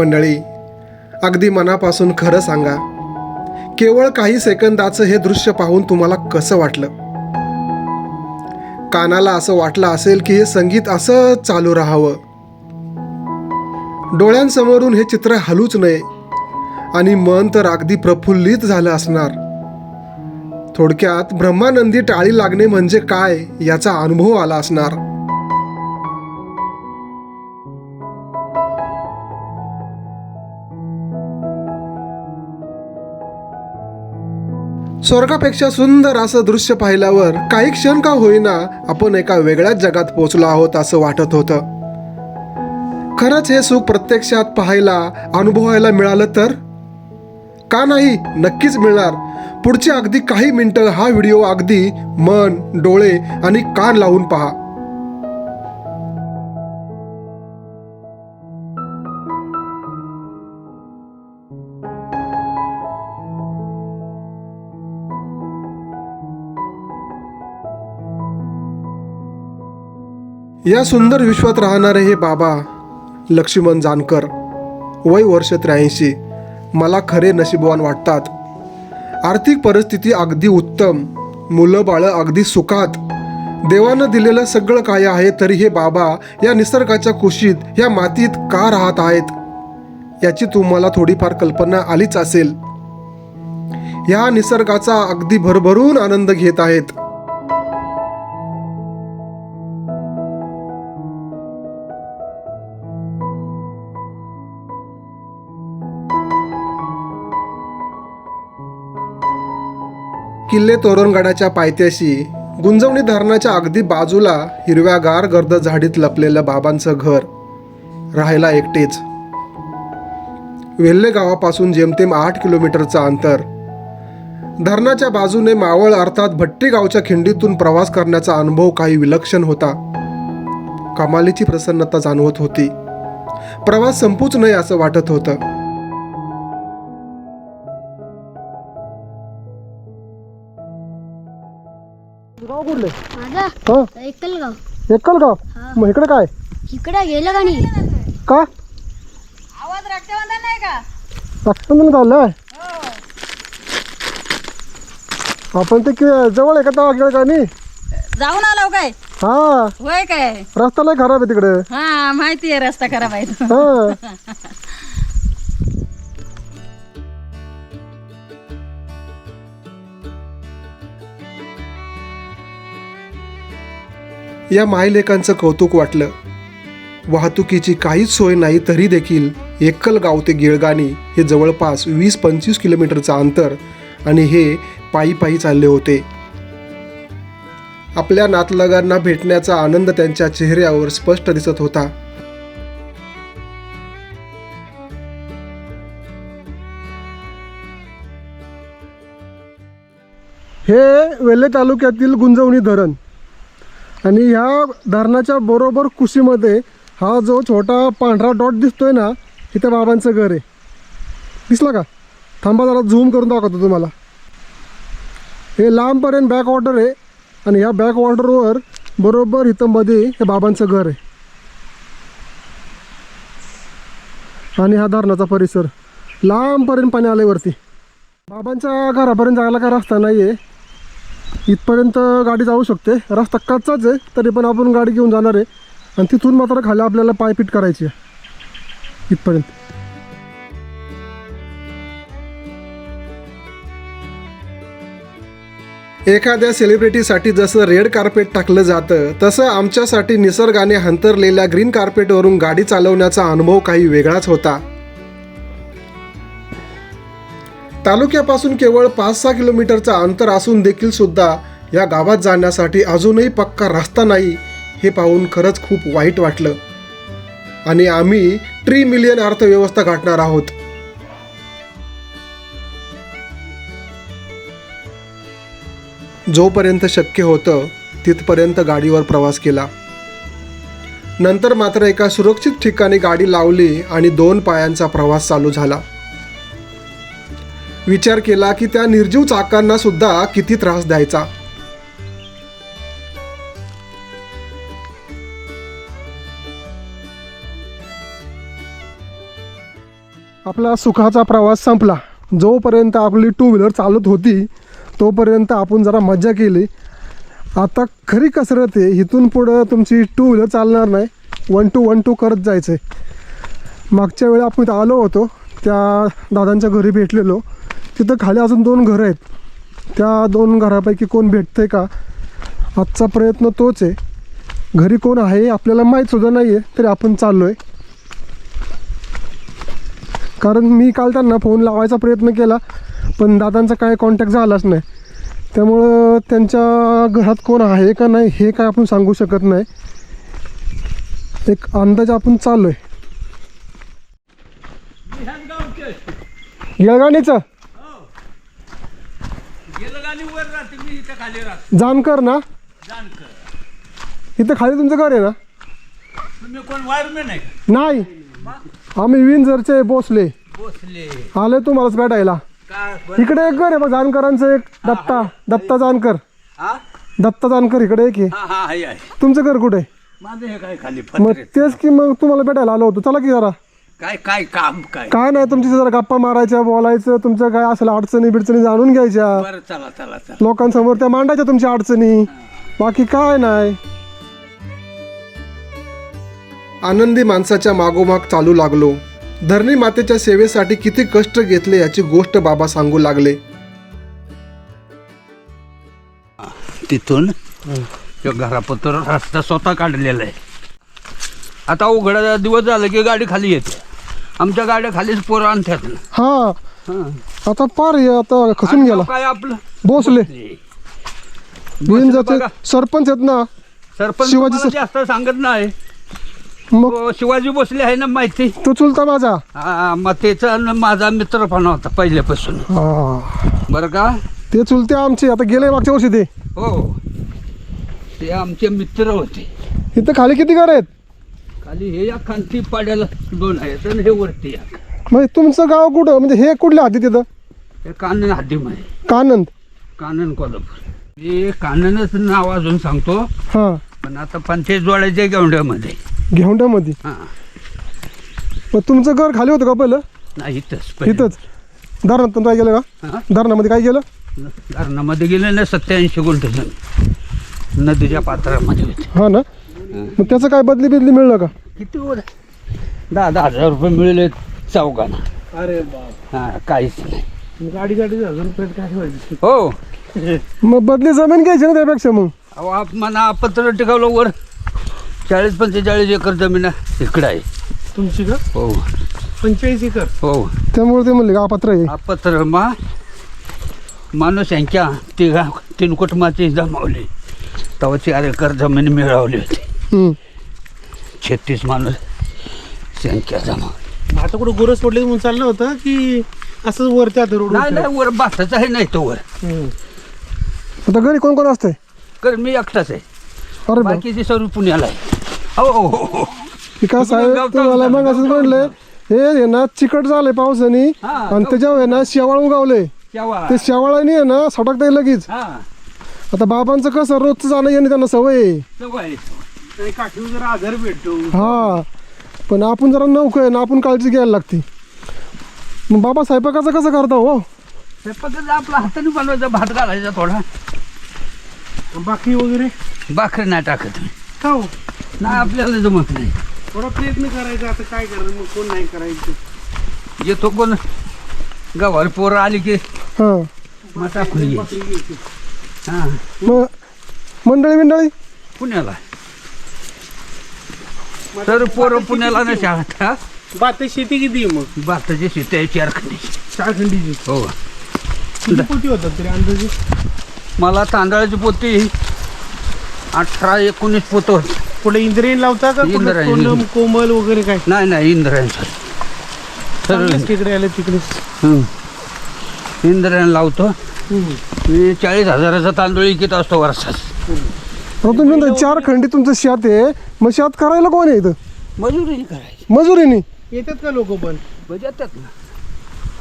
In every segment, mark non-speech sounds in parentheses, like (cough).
मंडळी अगदी मनापासून खरं सांगा केवळ काही सेकंदाचं हे दृश्य पाहून तुम्हाला कसं वाटलं? कानाला असं वाटलं असेल की हे संगीत असं चालू राहावं. डोळ्यांसमोरून हे चित्र हलूच नये आणि मन तर अगदी प्रफुल्लित झालं असणार. थोडक्यात ब्रह्मानंदी टाळी लागणे म्हणजे काय याचा अनुभव आला असणार. स्वर्गापेक्षा सुंदर असं दृश्य पाहिल्यावर काही क्षण का होईना आपण एका वेगळ्याच जगात पोचलो आहोत असं वाटत होतं. खरंच हे सुख प्रत्यक्षात पाहायला अनुभवायला मिळालं तर? का नाही? नक्कीच मिळणार. पुढची अगदी काही मिनिटं हा व्हिडिओ अगदी मन डोळे आणि कान लावून पहा. या सुंदर विश्वात राहणारे हे बाबा लक्ष्मण जानकर वय वर्ष त्र्याऐंशी मला खरे नशीबवान वाटतात. आर्थिक परिस्थिती अगदी उत्तम मुलं बाळं अगदी सुखात. देवानं दिलेलं सगळं काय आहे तरी हे बाबा या निसर्गाच्या कुशीत या मातीत का राहत आहेत? याची तुम्हाला थोडीफार कल्पना आलीच असेल. या निसर्गाचा अगदी भरभरून आनंद घेत आहेत. किल्ले तोरणगडाच्या पायथ्याशी गुंजवणी धरणाच्या अगदी बाजूला हिरव्यागार गर्द झाडीत लपलेलं बाबांचं घर. राहायला एकटेच. वेल्हे गावापासून जेमतेम आठ किलोमीटरचं अंतर. धरणाच्या बाजूने मावळ अर्थात भट्टी गावच्या खिंडीतून प्रवास करण्याचा अनुभव काही विलक्षण होता. कमालीची प्रसन्नता जाणवत होती. प्रवास संपूच नये असं वाटत होतं. कुठले? माझा? हो? एकल गाव एकल गाव हा. मग इकडे काय? इकडे गेलं का नाही? का? आवाज रक्षाबंधन नाही का? रक्षाबंधन झालंय आपण ते कि- जवळ आहे का तेव्हा गेलं का नाही? जाऊन आलो काय? हा. होय काय? रस्ता लय खराब आहे तिकडे. हा माहिती आहे रस्ता खराब आहे तो. हा. (laughs) या मायलेकांचं कौतुक वाटलं. वाहतुकीची काहीच सोय नाही तरी देखील एकल गाव ते गिळगाणी हे जवळपास वीस पंचवीस किलोमीटरचं अंतर आणि हे पायी पायी चालले होते. आपल्या नातलगांना भेटण्याचा आनंद त्यांच्या चेहऱ्यावर स्पष्ट दिसत होता. हे वेल्हे तालुक्यातील गुंजवणी धरण. आणि ह्या धरणाच्या बरोबर कुशीमध्ये हा जो छोटा पांढरा डॉट दिसतोय ना इथं बाबांचं घर आहे. दिसला का? थांबा जरा झूम करून दाखवतो तुम्हाला. हे लांबपर्यंत बॅक वॉटर आहे आणि ह्या बॅक वॉटरवर बरोबर इथं मध्ये हे बाबांचं घर आहे. आणि हा धरणाचा परिसर. लांबपर्यंत पाणी आलंय वरती. बाबांच्या घरापर्यंत जायला काय रस्ता नाही आहे इथपर्यंत गाडी जाऊ शकते. रस्ता कच्चाच आहे तरी पण आपण गाडी घेऊन जाणार आहे. आणि तिथून मात्र खाली आपल्याला पायपीट करायची आहे. इथपर्यंत. एखाद्या सेलिब्रिटीसाठी जसं रेड कार्पेट टाकलं जातं तसं आमच्यासाठी निसर्गाने हंतरलेल्या ग्रीन कार्पेटवरून गाडी चालवण्याचा अनुभव काही वेगळाच होता. तालुक्यापासून केवळ पाच सहा किलोमीटरचा अंतर असून देखील सुद्धा या गावात जाण्यासाठी अजूनही पक्का रस्ता नाही हे पाहून खरंच खूप वाईट वाटलं. आणि आम्ही ट्री मिलियन अर्थव्यवस्था गाठणार आहोत. जोपर्यंत शक्य होतं तिथपर्यंत गाडीवर प्रवास केला. नंतर मात्र एका सुरक्षित ठिकाणी गाडी लावली आणि दोन पायांचा प्रवास चालू झाला. विचार केला की त्या निर्जीव चाकांना सुद्धा किती त्रास द्यायचा. आपला सुखाचा प्रवास संपला. जोपर्यंत आपली टू व्हीलर चालत होती तोपर्यंत आपण जरा मजा केली. आता खरी कसरत आहे इथून पुढं तुमची टू व्हीलर चालणार नाही. वन टू वन टू करत जायचं आहे मागच्या वेळी आपण इथं आलो होतो त्या दादांच्या घरी भेटलेलो. तिथं खाली अजून दोन घरं आहेत. त्या दोन घरापैकी कोण भेटतंय का? आजचा प्रयत्न तोच आहे. घरी कोण आहे आपल्याला माहीतसुद्धा नाही आहे तरी आपण चाललो आहे कारण मी काल त्यांना फोन लावायचा प्रयत्न केला पण दादांचा काय कॉन्टॅक्ट झालाच नाही. त्यामुळं त्यांच्या घरात कोण आहे का नाही हे काय आपण सांगू शकत नाही. एक अंदाज आपण चाललो आहे येळगाणीचं. गेलं गाणी वर राहते मी इथं खाली राहते. जानकर ना? जानकर. इथं खाली तुमचं घर आहे ना? तुम्ही कोण वायरमॅन आहे का? नाही. आम्ही विंजरचे बोसले. भोसले आले तुम्हालाच भेटायला. बरं. इकडे एक घर आहे बघ जानकरांचं एक. दत्ता दत्ता जानकर. हा? दत्ता जानकर इकडे एक आहे. हा हा आहे आहे. तुमचं घर कुठे? आहे? माझं हे काय खाली मग फत्रे तेच की मग तुम्हाला भेटायला आलो होतो. चला की जरा. काय काय काम काय? काय नाही तुमची जरा गप्पा मारायच्या बोलायचं तुमच्या काय असेल अडचणी बिडचणी जाणून घ्यायच्या. बरं चला चला चला. लोकांसमोर त्या मांडायच्या तुमच्या अडचणी. बाकी काय नाही. आनंदी माणसाच्या मागोमाग चालू लागलो. धरणी मातेच्या सेवेसाठी किती कष्ट घेतले याची गोष्ट बाबा सांगू लागले. तिथून तो घरापत्र रस्ता स्वतः काढलेला आहे. आता उघडा दिवस झाला की गाडी खाली येते. आमच्या गाड्या खालीच पोरं आणतात. हा. हा. आता पार हे आता खसून गेला. काय आपलं. भोसले. बिनजाचे बघा. सरपंच आहेत ना. सरपंच शिवाजी तुम्हाला सर- जास्त सांगत नाही. मग हो, शिवाजी भोसले आहे ना माहिती? तो चुलता माझा. हा मग त्याचा न माझा मित्रपणा होता पहिल्यापासून. हा. बरं का? ते चुलते आमचे आता गेले मागच्या वर्षी ते. हो. ते आमचे मित्र होते. इथं खाली किती घर आहेत? खाली हे या खांती पाड्याला दोन आहेत आणि हे वरती या. म्हणजे तुमचं गाव कुठं? म्हणजे हे कुठल्या हाती तिथं? हे कानन हद्दीमध्ये कानंद कानन? कोल्हापूर. हे काननच नाव अजून सांगतो. हां. पण आता पंचायत जोडायचे गवंड्यामध्ये घेवंड्यामध्ये? हां. मग तुमचं घर खाली होतं का पहिलं? नाही इथंच पहिले. इथंच? धरणात काय गेलं का? हां? धरणामध्ये काय गेलं? धरणामध्ये गेले ना सत्याऐंशी गुंठ जमीन. नदीच्या पात्रामध्ये होते. हा ना? मग त्याचं काय बदली बिदली मिळलं का? किती वर? दहा दहा हजार रुपये मिळले चौघांना. अरे बाप. हा काहीच नाही. गाडी गाडी हजार रुपये काय हो. मग बदली जमीन घ्यायची ना त्यापेक्षा मग. अहो आप मना पत्र टिकवलं वर. चाळीस पंचेचाळीस एकर जमीन आहे. इकडं आहे. तुमची का? हो. पंचेचाळीस एकर. हो. त्यामुळे ते म्हणले का पात्र आहे. हा पत्र मा माणूस यांच्या तिघा तीन कुटुंबाची जमावली. तेव्हा चार एकर जमीन मिळवली होती. छत्तीस माणूस संख्या जमावली आता कुठं गोरस पडले म्हणून चाललं होतं की असंच वरच्या रोड नाही नाही वर बाथाचा आहे नाही तो वर. आता घरी कोण कोण असतंय? कारण मी एकटाच आहे. अरे बाप बाकीची सर्व पुण्याला आहे. हो हो हो हो. काय साहेब गावठाण तुम्हाला मग असं म्हणलं हे आहे ना चिकट झालंय पावसाने हा, आणि त्याच्यावर आहे ना शेवाळ उगावले केव्हा ते शेवाळाने आहे ना सटकताय लगेच. हा. आता बाबांचं कसं रोजचं जाणं येणं त्यांना सवय आहे. काठीवर जरा आधार भेटतो. हा पण आपण जरा नौकं आहे ना आपण काळजी घ्यायला लागते. मग बाबा स्वयंपाकाचं कसं करता हो? स्वयंपाकाचा आपला हाताने बनवायचा भात घालायचा थोडा. बाकी वगैरे? भाकरी नाही टाकत मी. का हो? नाही आपल्याला जमत नाही. थोडा प्रयत्न करायचा आता काय करणार मग कोण नाही करायचं. येतो कोण? गवार पोरं आली की हां. मग टाकून ये. हा. मग मंडळी मंडळी पुण्याला तर पोरं पुण्याला नाही हा? बात शेती किती आहे मग? भाताची शेती आहे चार खंडीची चार खंडीची हो. किती पोटी होतात तरी अंदाजे? मला तांदळाची पोती अठरा एकोणीस पोतं पुढे इंद्रियन लावता का इंद्रायणी. कोंडम कोमल वगैरे काय? नाही नाही इंद्रायणचं तर चांगलेच तिकडे आले तिकडे. इंद्रायण लावतो. मी चाळीस हजाराचा तांदूळ विकत असतो वर्षात. आता तुम्ही म्हणता चार खंडी तुमचं शेत आहे. मग शेत करायला कोण आहे इथं? मजुरी करायची. मजुरीने? येतात का लोक पण? म्हणजे येतात ना.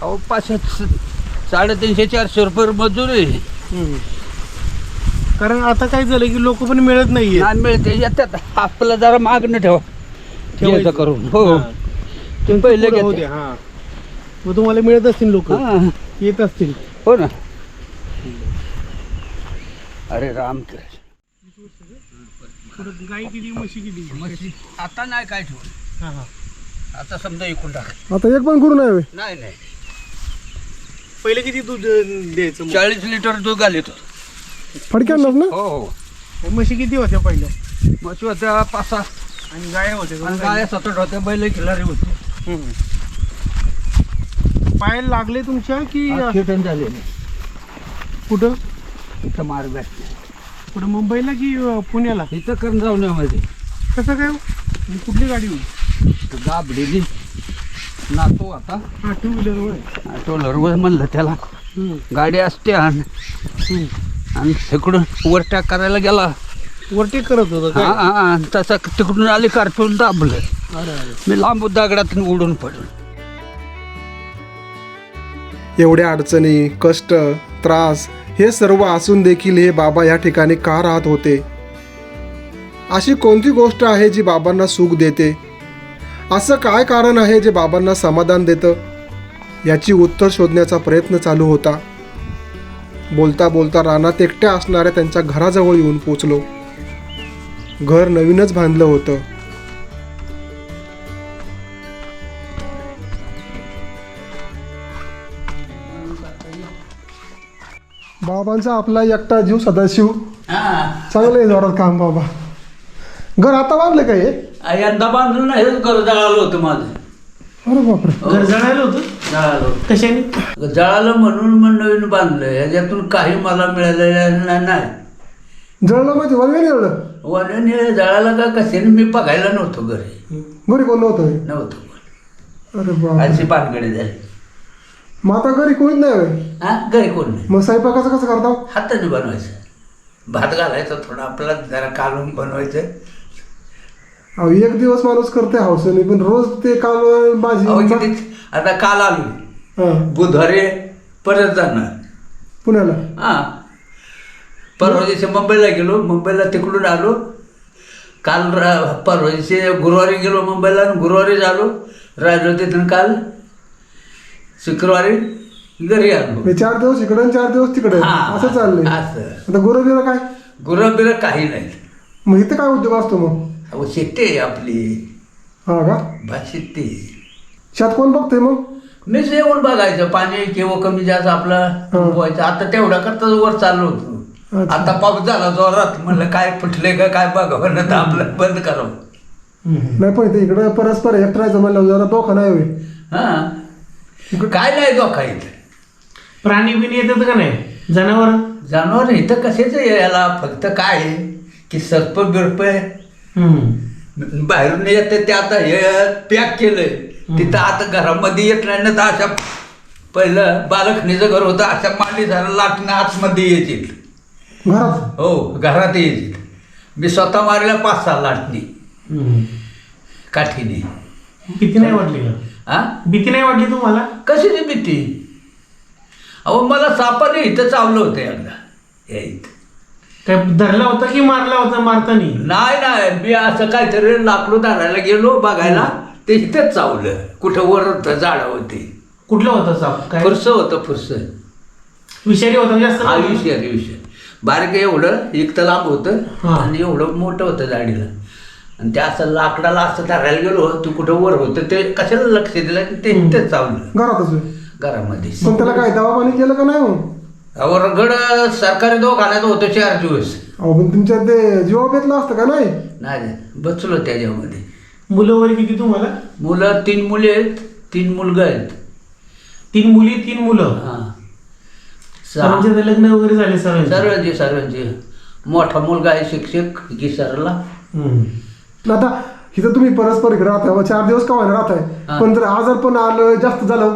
अहो पाचशे साडेतीनशे चारशे रुपये मजुरी कारण आता काय झालं की लोक पण मिळत नाहीये नाही मिळते. येतात. आपलं जरा मागणं ठेवा. ठेवायचं. करून. हो. हा. तुम्ही पहिले पुढं होऊ घेते. द्या, हा. मग तुम्हाला मिळत असतील लोक. हा येत असतील. हो ना. अरे राम गाई किती म्हशी किती आता नाही काय ठेवलं हा हा. आता समजा इकून टाक आता एक पण करू नाही होय. नाही नाही. पहिले किती दूध अं, द्यायचं मग? चाळीस लिटर दूध घालितो. फडक्यांनाच ना? हो हो. म्हशी किती होत्या पहिल्या? म्हशी होत्या पाच सहा. आणि गाया होत्या आणि गाया सतत होत्या बैल खिलारी होते. हम्म. पायाला लागले तुमच्या की अं, झाले. कुठं? इथं मार्ग कुठं मुंबईला की अं, पुण्याला? इथं करून जाऊन मध्ये कसं काय हो? आणि कुठली गाडी होती दाबलेली. नातो आता. हा टू व्हीलरवर टोलरवर म्हणलं त्याला. हम्म. गाडी असते आणि. हम्म. आणि तिकडून ओव्हरटॅक करायला गेला. ओव्हरटेक करत होतं हा काय हा. तसं तिकडून आली कारटून दाबलं. अरे अरे. मी लांब दगडातून उडून पडलो. एवढ्या अडचणी कष्ट त्रास हे सर्व असून देखील हे बाबा या ठिकाणी का राहत होते? अशी कोणती गोष्ट आहे जी बाबांना सुख देते? असं काय कारण आहे जे बाबांना समाधान देतं? याची उत्तर शोधण्याचा प्रयत्न चालू होता. बोलता बोलता रानात एकट्या असणाऱ्या त्यांच्या घराजवळ येऊन पोचलो. घर नवीनच बांधलं होतं. बाबांचा आपला एकटा जीव सदाशिव. चांगलं आहे जोरात काम बाबा. घर आता बांधलं काय हे? यंदा बांधलं नाही हेच घर जळालं होतं माझं. अरे बापरे. घर जळायला होतं? जळालं कशाने? जळालं म्हणून मग नवीन बांधलं याच्यातून काही मला मिळालेलं ना- नाही. जळलं म्हणजे वल्वे जळलं वण्याने जळालं का कशाने? मी बघायला नव्हतो घरी. घरी कोण नव्हतं? हे? नव्हतं अरे बाप अशी पानगडी झाली. मग आता घरी कोणीच नाही होय. हा? घरी कोण नाही? मग स्वयंपाकाचं कसं करता? हाताने बनवायचं. भात घालायचा थोडा आपला जरा कालून बनवायचं. अहो एक दिवस माणूस करते हौसेने पण रोज ते काल अहो, भाजी किती? आता काल आलो. हा, बुधवारी परत जाणार. पुण्याला? हा. परवा दिवशी मुंबईला गेलो मुंबईला तिकडून आलो. काल रा- परवा दिवशी गुरुवारी गेलो मुंबईला आणि गुरुवारी झालो राहिलो तिथून काल शुक्रवारी घरी आलो. हे चार दिवस इकडे आणि चार दिवस तिकडे. हा, असं चाललंय. असं. आता गुरुबिरा काय? गुरं बिरं काही नाही. मग इथं काय उद्योग असतो मग? अहो शेती आहे आपली. हा का? भात शेती शेत कोण बघतंय मग? मीच येऊन बघायचं पाणी किंवा कमी जास्त आपलं व्हायचं आता तेवढा करता वर चाललो होतो. अच्छा. आता पाऊस झाला जोरात. म्हणलं काय फुटले का काय बघावं ना तर आपलं बंद करावं. नाही पण इथे इकडे परस्पर एकटायचं म्हणलं जरा धोका नाही होय हा. काय नाही धोका इथं? प्राणी बिनी येतात का नाही? जनावर? जनावर इथं कशाच याला फक्त काय आहे? की सर्प बिरप बाहेरून येते ते आता हे पॅक केलंय. तिथं आता घरामध्ये येत नाही ना तर अशा पहिलं बालखणीचं घर होतं अशा मांडी झालं लाटणं आतमध्ये येतील घरात? हो घरात येतील मी स्वतः मारल्या पाच सहा लाटणी. काठीने. भीती नाही वाटली का? हा? भीती नाही वाटली तुम्हाला? कशाची भीती? अहो मला सापाने इथं चावलं होतं एकदा. या इथं. काय धरला होता की मारला होता मारतानी? नाही नाही. मी असं काहीतरी लाकडं धरायला गेलो बघायला. ते इथंच चावलं. कुठं वर होतं झाडं होती. कुठला होता साप? काय? फुरसं होतं फुरसं. विषारी होता जास्त हा विषय विषय बारीक एवढं एक तर लांब होतं हा. आणि एवढं मोठं होतं झाडीला. आणि ते असं लाकडाला असं धरायला गेलो तू कुठं वर होतं ते कशाला लक्ष दिलं? की ते इथंच चावलं. घरातच. घरामध्ये. पण त्याला काय दवा पाणी केलं का नाही मग? वरगड सरकारी दवाखान्यात होतो चार दिवस. अहो पण तुमच्या ते जीवा घेतलं असतं का नाही? नाही बसलो त्याच्यामध्ये. मुलं वगैरे किती तुम्हाला? मुलं तीन मुली आहेत तीन मुलगा आहेत. तीन मुली तीन मुलं? हा. सहा. तर लग्न वगैरे झाले सर्वांचे सर्वांचे सर्वांचे मोठा मुलगा आहे शिक्षक गिसारला हम्म. आता इथं तुम्ही परस्पर इकडे राहताय व चार दिवस का व्हायला राहताय? हा. पण जर आजार पण आलं जास्त झालं.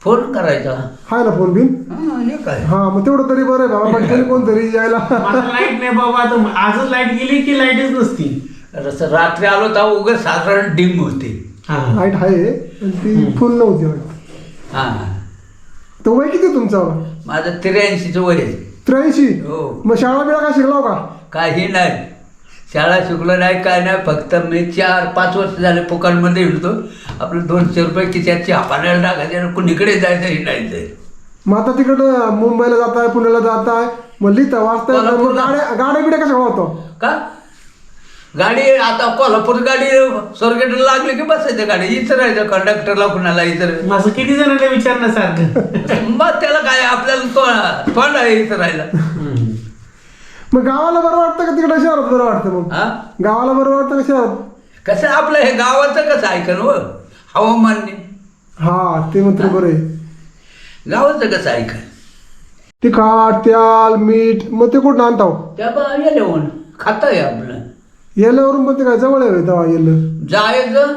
फोन करायचा. हाय ना फोन बिन? हा, हे काय? हा मग तेवढं तरी बरं आहे बाबा पटकन कोणतरी यायला माझं लाइट नाही बाबा आता आजच लाइट गेली की लाईटच नसती? रस- रात्री आलो तर उगं साधारण डिम होते. हा. लाइट आहे पण ती फुल नव्हती वाटत हा. तर वय किती तुमचा? माझं त्र्याऐंशीचं वय आहे. त्र्याऐंशी? हो. मग शाळा बिळा काय शिकलाव का? काही नाही. शाळा शिकलो नाही काय नाही फक्त मी चार पाच वर्ष झाले फुकांमध्ये हिंडतो आपलं दोनशे रुपये खिशाची हापाण्याला टाकायचे आणि कुणीकडे जायचं हिंडायचं मग आता तिकडं मुंबईला जाताय पुण्याला जाताय मग लिहिता वाचताय मग कोल्हापूरला. गाड्या गाड्या बिड्या कशा होतो का? गाडी आता कोल्हापूर गाडी स्वर्गेटला लागली की बसायचं गाडी इचरायचं कंडक्टरला कुणाला इतर मग असं किती जणांना विचारणं सारखं? मग त्याला काय आपल्याला तोंड तोंड आहे इचरायला मग गावाला बरं वाटतं का तिकडं शहरात बरं वाटतं मग? हा गावाला बरं वाटतं का शहरात? कसं आपलं हे गावाचं कसं ऐकन हो हवामानने हा ते मात्र बरं आहे. गावाचं कसं ऐकन तिखट त्याल मीठ मग ते कुठं आणता हो? त्या येऊन खात आहे आपलं. येल्यावरून पण ते काय जवळ आहे तेव्हा येलं जायचं.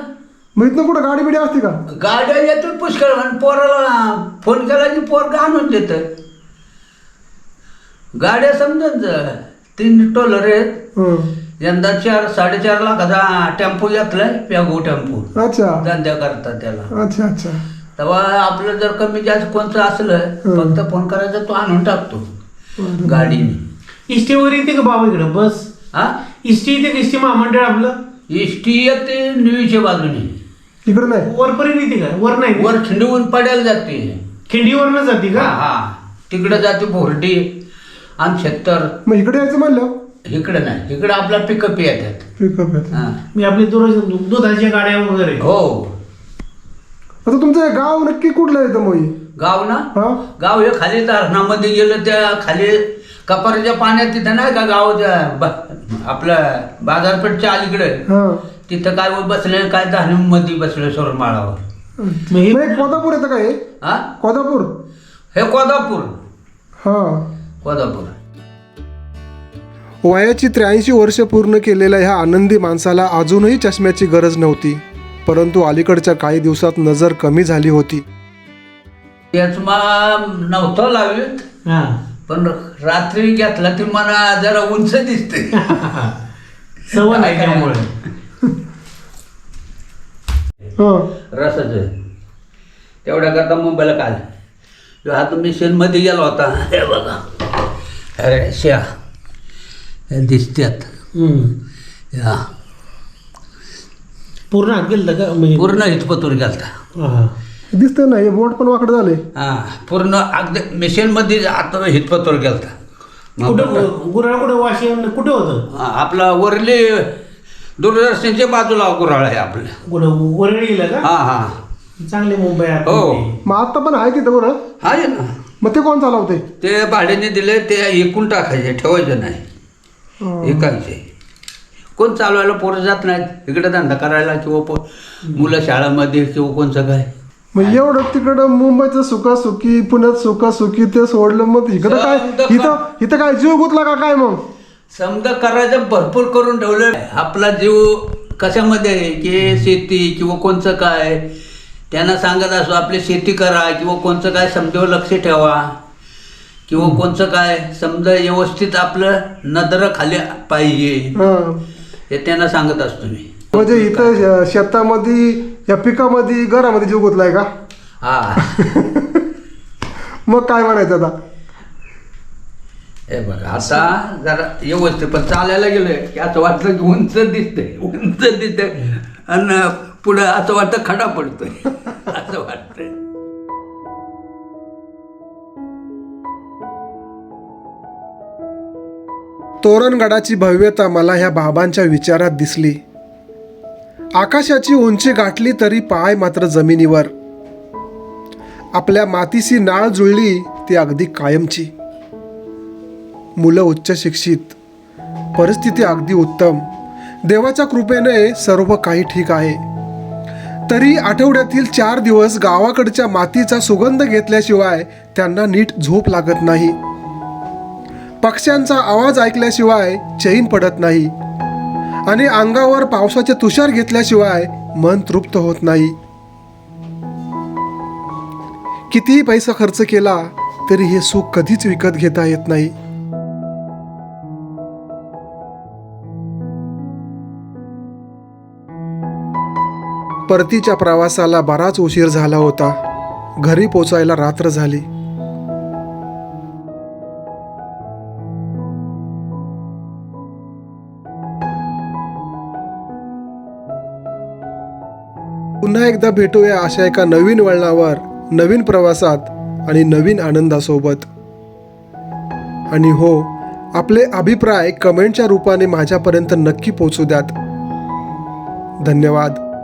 मग इथनं कुठं गाडी बिडी असते का? गाड्या येतात पुष्कळ आणि पोराला फोन केला की पोर आणून देतं. गाड्या समजायचं तीन टोलर आहेत. हं. यंदा चार साडेचार लाखाचा टेम्पो घेतलाय प्यागो टेम्पो. अच्छा. धंद्या करतात त्याला. अच्छा अच्छा. तेव्हा आपलं जर कमी जास्त कोणतं असलं फक्त फोन करायचा तो आणून टाकतो. गाडीने. इष्टीवर येते का बाबा इकडं? बस. हा? इष्टी येते का? इष्टी महामंडळ आपलं? इष्टी येते निवीच्या बाजूने. इकडं नाही. वरपर्यंत येते का? वर नाही. वर खिंडीहून पडायला जाते. खिंडीवरनं जाते का? हा तिकडे जाते भोरटी आणि छत्तर मग इकडे यायचं म्हणलं? इकडे नाही. इकडे आपला पिकअप येतात. पिकअप येतं हा. मी आपली दूर दुधाच्या गाड्या वगैरे. हो. आता तुमचं हे गाव नक्की कुठलं येतं मग हे? गाव ना? हा? गाव हे खाली धरणामध्ये गेलं त्या खाली कपारीच्या पाण्यात तिथं नाही का गावाच्या ब- आपलं बाजारपेठच्या अलीकडे? हा. तिथं काय बसले काय धान्यमध्ये बसले सोरमाळावर. मग हे मग हे कोल्हापूर येतं का हे? हा? कोल्हापूर? हे कोल्हापूर. हा. वयाची त्र्याऐंशी वर्ष पूर्ण केलेल्या ह्या आनंदी माणसाला अजूनही चष्म्याची गरज नव्हती परंतु अलीकडच्या काही दिवसात नजर कमी झाली होती. नव्हतं लावीत हा. पण रात्री घेतला ती मला जरा उंच दिसते (laughs) सवय काय नाही त्यामुळे. हा. रसाचं. तेवढ्या करता मुंबईला काल. हा तुम्ही शेणमध्ये गेला होता हे बघा. अरे श्या हे दिसत्यात. हम्म. या पूर्ण हात गेलं का? म्हणजे पूर्ण हितपतूर गेलता. हा. दिसतंय ना हे बोट पण वाकडं झाले. हा पूर्ण अगदी मिशनमध्ये आता हितपतूर गेलता. मग कुठं गुराळ कुठं वाशिम कुठं होतं? हा, आपला वरली दूरदर्शनच्या बाजूला गुराळ आहे आपलं. कुठं? वरळी गेलं का? हा हा. चांगली मुंबई आहे हो. मग आता पण आहे तिथं बरं आहे ना. मग ते कोण चालवते ते भाड्याने दिले ते एकूण टाकायचे ठेवायचे नाही. एकायचे. कोण चालवायला पोरं जात नाहीत. इकडे धंदा करायला किंवा पो मुलं शाळामध्ये किंवा कोणचं काय. मग एवढं तिकडं मुंबईचं सुखासुखी पुण्यात सुखासुखी ते सोडलं मग इकडं काय? इथं इथं काय जीव गुतला का काय मग? समजा करायचं भरपूर करून ठेवलं आपला जीव कशामध्ये आहे? की शेती किंवा कोणचं काय? त्यांना सांगत असो आपली शेती करा किंवा कोणचं काय समजावं लक्ष ठेवा. किंवा कोणचं काय समजा व्यवस्थित आपलं नजर खाली पाहिजे. हा. हे त्यांना सांगत असतो मी. म्हणजे इथं शेतामध्ये या पिकामध्ये घरामध्ये जीव गुतलाय का? हा. (laughs) मग काय म्हणायचं आता? हे बघा आता जरा व्यवस्थित पण चालायला गेलोय की असं वाटलं की उंच दिसतंय उंच दिसतंय. आणि पुढं असं वाटतं खडा पडतोय. (laughs) असं वाटतंय. तोरणगडाची भव्यता मला ह्या बाबांच्या विचारात दिसली. आकाशाची उंची गाठली तरी पाय मात्र जमिनीवर. आपल्या मातीशी नाळ जुळली ती अगदी कायमची. मुलं उच्च शिक्षित. परिस्थिती अगदी उत्तम. देवाच्या कृपेने सर्व काही ठीक आहे. तरी आठवड्यातील चार दिवस गावाकडच्या मातीचा सुगंध घेतल्याशिवाय त्यांना नीट झोप लागत नाही. पक्ष्यांचा आवाज ऐकल्याशिवाय चैन पडत नाही आणि अंगावर पावसाचे तुषार घेतल्याशिवाय मन तृप्त होत नाही. कितीही पैसा खर्च केला तरी हे सुख कधीच विकत घेता येत नाही. परतीच्या प्रवासाला बराच उशीर झाला होता. घरी पोचायला रात्र झाली. पुन्हा एकदा भेटूया अशा एका नवीन वळणावर नवीन प्रवासात आणि नवीन आनंदासोबत. आणि हो आपले अभिप्राय कमेंटच्या रूपाने माझ्यापर्यंत नक्की पोचू द्यात. धन्यवाद.